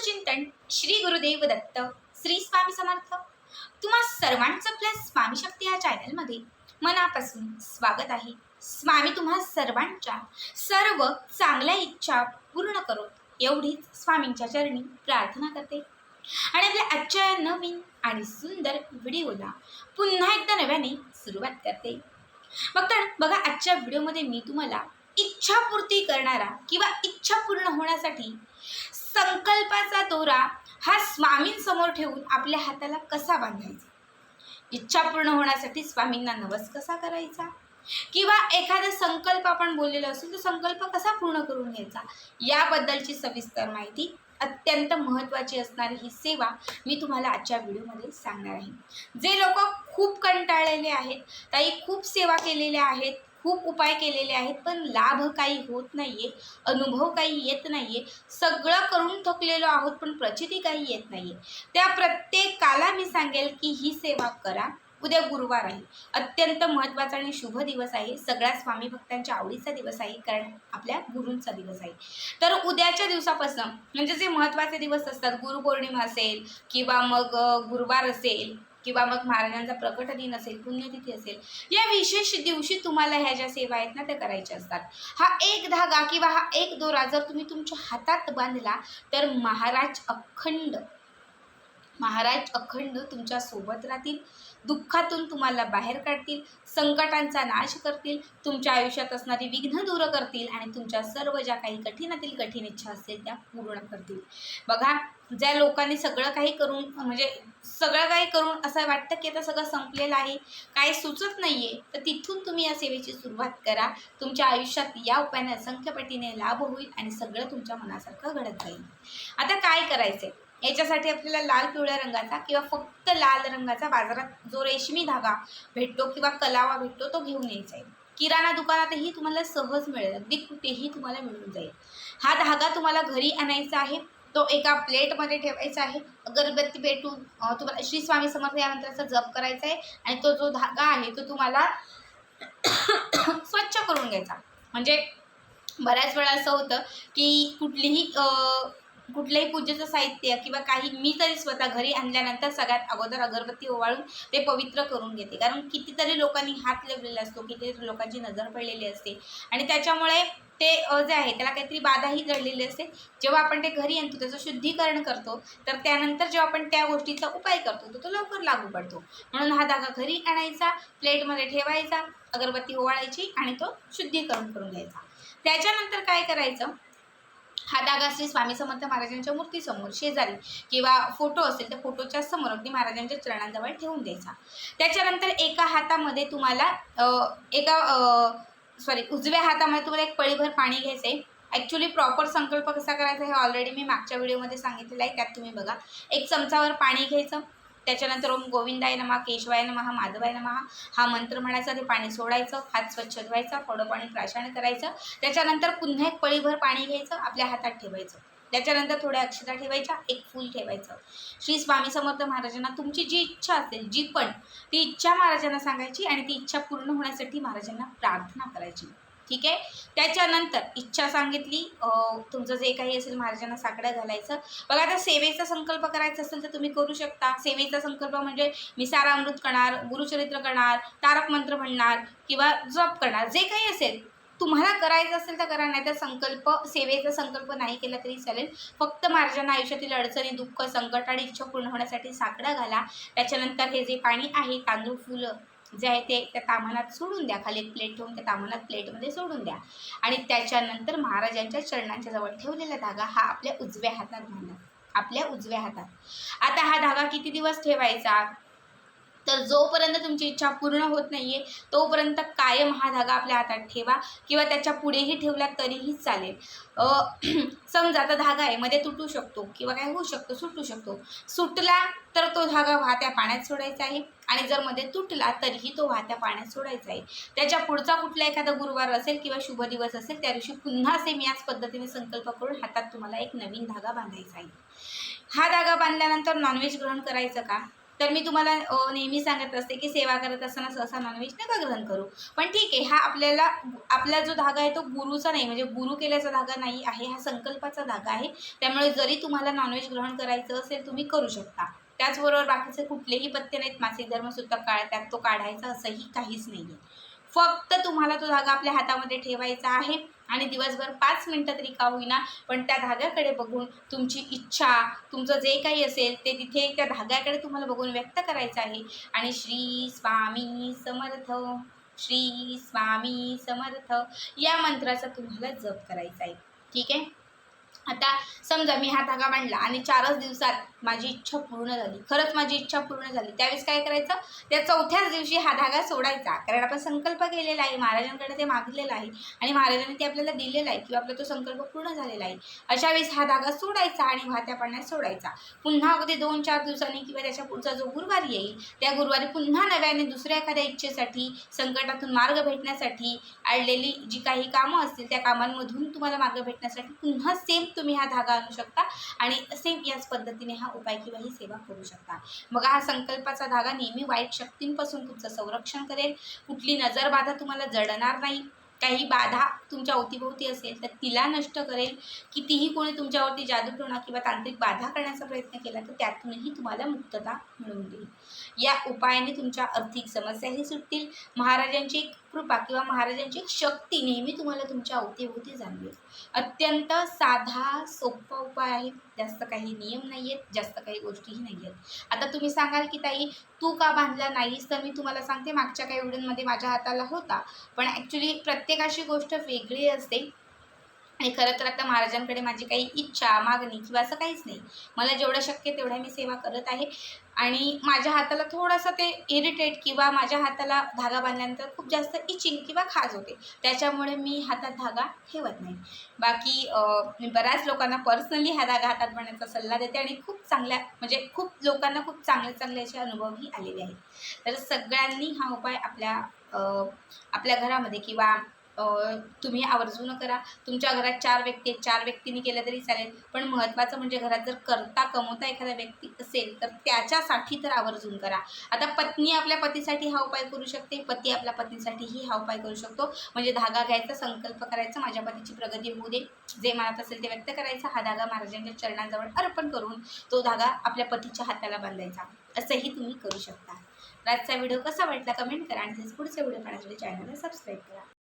चिंतन श्री गुरुदेव दत्त श्री स्वामी समर्थ. तुम्हा सर्वांचं आपल्या स्वामी शक्ती या चॅनलमध्ये मनापासून स्वागत आहे. स्वामी तुम्हा सर्वांच्या सर्व चांगल्या इच्छा पूर्ण करो एवढीच स्वामींच्या चरणी प्रार्थना करते. आणि आपल्या आजच्या नवीन आणि सुंदर व्हिडिओला पुन्हा एकदा नव्याने सुरुवात करते. मग तर बघा आजच्या व्हिडिओमध्ये मी तुम्हाला इच्छापूर्ती करणारा किंवा इच्छा पूर्ण होण्यासाठी संकल्पाचा दोरा हा स्वामींसमोर ठेवून आपल्या हाताला कसा बांधायचा? इच्छा पूर्ण होण्यासाठी स्वामींना नवस कसा करायचा? किंवा एखादा संकल्प आपण बोललेला असेल तो संकल्प कसा पूर्ण करून घ्यायचा? याबद्दलची सविस्तर माहिती अत्यंत महत्त्वाची असणारी ही सेवा मी तुम्हाला आजच्या व्हिडिओमध्ये सांगणार आहे. जे लोक खूप कंटाळलेले आहेत ताई खूप सेवा केलेल्या आहेत खूप उपाय केलेले आहेत पण लाभ काही होत नाही आहे अनुभव काही येत नाही आहे सगळं करून थकलेलो आहोत पण प्रचिती काही येत नाही आहे त्या प्रत्येकाला मी सांगेल की ही सेवा करा. उद्या गुरुवार आहे. अत्यंत महत्त्वाचा आणि शुभ दिवस आहे. सगळ्या स्वामी भक्तांच्या आवडीचा दिवस आहे कारण आपल्या गुरूंचा दिवस आहे. तर उद्याच्या दिवसापासून म्हणजे जे महत्त्वाचे दिवस असतात गुरुपौर्णिमा असेल किंवा मग गुरुवार असेल किंवा मग महाराजांचा प्रकट दिन असेल पुण्यतिथी असेल या विशेष दिवशी तुम्हाला ह्या ज्या सेवा आहेत ना त्या करायच्या असतात. हा एक धागा किंवा हा एक दोरा जर तुम्ही तुमच्या हातात बांधला तर महाराज अखंड महाराज अखंड तुमच्यासोबत राहतील. दुःखातून तुम्हाला बाहेर काढतील संकटांचा नाश करतील तुमच्या आयुष्यात असणारी विघ्न दूर करतील आणि तुमच्या सर्व ज्या काही कठीणातील कठीण इच्छा असतील त्या पूर्ण करतील. बघा ज्या लोकांनी सगळं काही करून म्हणजे सगळं काही करून असं वाटतं की आता सगळं संपलेलं आहे काही सुचत नाही आहे तर तिथून तुम्ही या सेवेची सुरुवात करा. तुमच्या आयुष्यात या उपायाने असंख्य पटीने लाभ होईल आणि सगळं तुमच्या मनासारखं घडत जाईल. आता काय करायचं याच्यासाठी आपल्याला लाल पिवळ्या रंगाचा किंवा फक्त लाल रंगाचा बाजारात जो रेशमी धागा भेटतो किंवा कलावा भेटतो तो घेऊन यायचा आहे. किराणा दुकानातही तुम्हाला सहज मिळेल. अगदी कुठेही तुम्हाला मिळून जाईल. हा धागा तुम्हाला घरी आणायचा आहे. तो एका प्लेटमध्ये ठेवायचा आहे. अगरबत्ती पेटून तुम्हाला श्री स्वामी समर्थ या मंत्राचा जप करायचा आहे आणि तो जो धागा आहे तो तुम्हाला स्वच्छ करून घ्यायचा. म्हणजे बऱ्याच वेळा असं होतं की कुठलीही कुठल्याही पूजेचं साहित्य किंवा काही मी तरी स्वतः घरी आणल्यानंतर सगळ्यात अगोदर अगरबत्ती ओवाळून ते पवित्र करून घेते. कारण कितीतरी लोकांनी हात लावलेला असतो कितीतरी लोकांची नजर पडलेली असते. आणि त्याच्यामुळे ते जे आहे त्याला काहीतरी बाधाही जडलेली असते. जेव्हा आपण ते घरी आणतो त्याचं शुद्धीकरण करतो तर त्यानंतर जेव्हा आपण त्या गोष्टीचा उपाय करतो तर तो लवकर लागू पडतो. म्हणून हा धागा घरी आणायचा प्लेटमध्ये ठेवायचा अगरबत्ती ओवाळायची आणि तो शुद्धीकरण करून घ्यायचा. त्याच्यानंतर काय करायचं हा धागा श्री स्वामी समर्थ महाराजांच्या मूर्तीसमोर शेजारी किंवा फोटो असेल तर फोटोच्या समोर अगदी महाराजांच्या चरणांजवळ ठेवून द्यायचा. त्याच्यानंतर एका हातामध्ये तुम्हाला एका सॉरी उजव्या हातामध्ये तुम्हाला एक पळीभर पाणी घ्यायचं आहे ॲक्च्युली प्रॉपर संकल्प कसा करायचा हे ऑलरेडी मी मागच्या व्हिडिओमध्ये सांगितलेलं आहे त्यात तुम्ही बघा. एक चमचावर पाणी घ्यायचं. त्याच्यानंतर ओम गोविंदाय नमा केशवाय नमः माधवाय नमहा हा मंत्र म्हणायचा ते पाणी सोडायचं हात स्वच्छ धुवायचा थोडं पाणी प्राशन करायचं. त्याच्यानंतर पुन्हा एक पळीभर पाणी घ्यायचं आपल्या हातात ठेवायचं. त्याच्यानंतर थोड्या अक्षता ठेवायच्या एक फूल ठेवायचं. श्री स्वामी समर्थ महाराजांना तुमची जी इच्छा असेल जी पण ती इच्छा महाराजांना सांगायची आणि ती इच्छा पूर्ण होण्यासाठी महाराजांना प्रार्थना करायची. ठीक आहे? त्याच्यानंतर इच्छा सांगितली. तुमचं जे काही असेल महाराजांना साकडं घालायचं. बघा आता सेवेचा संकल्प करायचा असेल तर तुम्ही करू शकता. सेवेचा संकल्प म्हणजे मी सारा अमृत करणार गुरुचरित्र करणार तारक मंत्र म्हणणार किंवा जप करणार. जे काही असेल तुम्हाला करायचं असेल तर करा नाही तर संकल्प सेवेचा संकल्प नाही केला तरी चालेल. फक्त महाराजांना आयुष्यातील अडचणी दुःख संकट आणि इच्छा पूर्ण होण्यासाठी साकडं घाला. त्याच्यानंतर हे जे पाणी आहे तांदूळ फुलं जे आहे ते त्या तामानात सोडून द्या. खाली एक प्लेट ठेवून त्या तामानात प्लेटमध्ये सोडून द्या. आणि त्याच्यानंतर महाराजांच्या चरणांच्या जवळ ठेवलेला धागा हा आपल्या उजव्या हातात बांधा. आपल्या उजव्या हातात. आता हा धागा किती दिवस ठेवायचा? तर जोपर्यंत तुमची इच्छा पूर्ण होत नाही आहे तोपर्यंत कायम हा धागा आपल्या हातात ठेवा किंवा त्याच्या पुढेही ठेवला तरीही चालेल. समजा आता धागा आहे मध्ये तुटू शकतो किंवा काय होऊ शकतो सुटू शकतो. सुटला तर तो धागा वाहत्या पाण्यात सोडायचा आहे आणि जर मध्ये तुटला तरीही तो वाहत्या पाण्यात सोडायचा आहे. त्याच्या पुढचा कुठला एखादा गुरुवार असेल किंवा शुभ दिवस असेल त्या दिवशी पुन्हा सेम याच पद्धतीने संकल्प करून हातात तुम्हाला एक नवीन धागा बांधायचा आहे. हा धागा बांधल्यानंतर नॉनव्हेज ग्रहण करायचं का? तर मी तुम्हाला नेहमी सांगत असते की सेवा करत असताना सहसा नॉनव्हेज नका ग्रहण करू. पण ठीक आहे हा आपल्याला आपला जो धागा आहे तो गुरुचा नाही म्हणजे गुरु केल्याचा धागा नाही आहे हा संकल्पाचा धागा आहे. त्यामुळे जरी तुम्हाला नॉनव्हेज ग्रहण करायचं असेल तुम्ही करू शकता. त्याचबरोबर बाकीचे कुठलेही पत्ते नाहीत मासिक धर्मसुद्धा काळ त्यात तो काढायचा असंही काहीच नाही आहे फक्त तुम्हाला तो धागा आपल्या हातामध्ये ठेवायचा आहे. आणि दिवसभर पाच मिनटं तरी का होईना पण त्या धाग्याकडे बघून तुमची इच्छा तुमचं जे काही असेल ते तिथे त्या धाग्याकडे तुम्हाला बघून व्यक्त करायचं आहे. आणि श्री स्वामी समर्थ श्री स्वामी समर्थ या मंत्राचा तुम्हाला जप करायचा आहे. ठीक आहे? आता समजा मी हा धागा बांधला आणि चारच दिवसात माझी इच्छा पूर्ण झाली खरंच माझी इच्छा पूर्ण झाली त्यावेळेस काय करायचं? त्या चौथ्याच दिवशी हा धागा सोडायचा. कारण आपण संकल्प केलेला आहे महाराजांकडे ते मागलेलं आहे आणि महाराजांनी ते आपल्याला दिलेलं आहे किंवा आपला तो संकल्प पूर्ण झालेला आहे. अशा वेळेस हा धागा सोडायचा आणि वाहत्या पाण्यात सोडायचा. पुन्हा अगदी दोन चार दिवसांनी किंवा त्याच्या पुढचा जो गुरुवार येईल त्या गुरुवारी पुन्हा नव्याने दुसऱ्या एखाद्या इच्छेसाठी संकटातून मार्ग भेटण्यासाठी आणलेली जी काही कामं असतील त्या कामांमधून तुम्हाला मार्ग भेटण्यासाठी पुन्हा सेम तुम्ही हा धागा आणू शकता आणि सेम याच पद्धतीने हा उपाय किंवा ही सेवा करू शकता. मग हा संकल्पाचा धागा नेहमी वाईट शक्तींपासून तुमचं संरक्षण करेल. कुठली नजरबाधा तुम्हाला जडणार नाही. काही बाधा तुमच्या अवतीभोवती असेल तर तिला नष्ट करेल. कितीही कोणी तुमच्यावरती जादूटोणा किंवा तांत्रिक बाधा करण्याचा प्रयत्न केला तर त्यातूनही तुम्हाला मुक्तता मिळून देईल. या उपायाने तुमच्या आर्थिक समस्याही सुटतील. महाराजांची कृपा किंवा महाराजांची शक्ती नेहमी तुम्हाला तुमच्या अवतीभोवती जाणवेल. अत्यंत साधा सोपा उपाय आहे. जास्त काही नियम नाही आहेत जास्त काही गोष्टीही नाही आहेत आता तुम्ही सांगाल की ताई तू का बांधला नाहीस? तर मी तुम्हाला सांगते मागच्या काही व्हिडिओमध्ये माझ्या हाताला होता. पण ॲक्च्युली प्रत्येकाची गोष्ट वेगळी असते. आणि खरं तर आता महाराजांकडे माझी काही इच्छा मागणी किंवा असं काहीच नाही. मला जेवढं शक्य तेवढ्या मी सेवा करत आहे. आणि माझ्या हाताला थोडंसं ते इरिटेट किंवा माझ्या हाताला धागा बांधल्यानंतर खूप जास्त इचिंग किंवा खाज होते. त्याच्यामुळे मी हातात धागा ठेवत नाही. बाकी मी बऱ्याच लोकांना पर्सनली हा धागा हातात बांधण्याचा सल्ला देते आणि खूप चांगल्या म्हणजे खूप लोकांना खूप चांगले चांगले असे अनुभवही आलेले आहेत. तर सगळ्यांनी हा उपाय आपल्या आपल्या घरामध्ये किंवा तुम्ही आवर्जून करा. तुमच्या घरात चार व्यक्ती आहेत. चार व्यक्तींनी केलं तरी चालेल. पण महत्त्वाचं म्हणजे घरात जर करता कमवता एखादा व्यक्ती असेल तर त्याच्यासाठी तर आवर्जून करा. आता पत्नी आपल्या पतीसाठी हा उपाय करू शकते. पती आपल्या पत्नीसाठीही हा उपाय करू शकतो. म्हणजे धागा घ्यायचा संकल्प करायचा माझ्या पतीची प्रगती होऊ दे. जे मनात असेल ते व्यक्त करायचा. हा धागा महाराजांच्या चरणांजवळ अर्पण करून तो धागा आपल्या पतीच्या हाताला बांधायचा. असंही तुम्ही करू शकता. आजचा व्हिडिओ कसा वाटला? कमेंट करा आणि तसेच पुढचे व्हिडिओ पाहण्यासाठी चॅनलला सबस्क्राईब करा.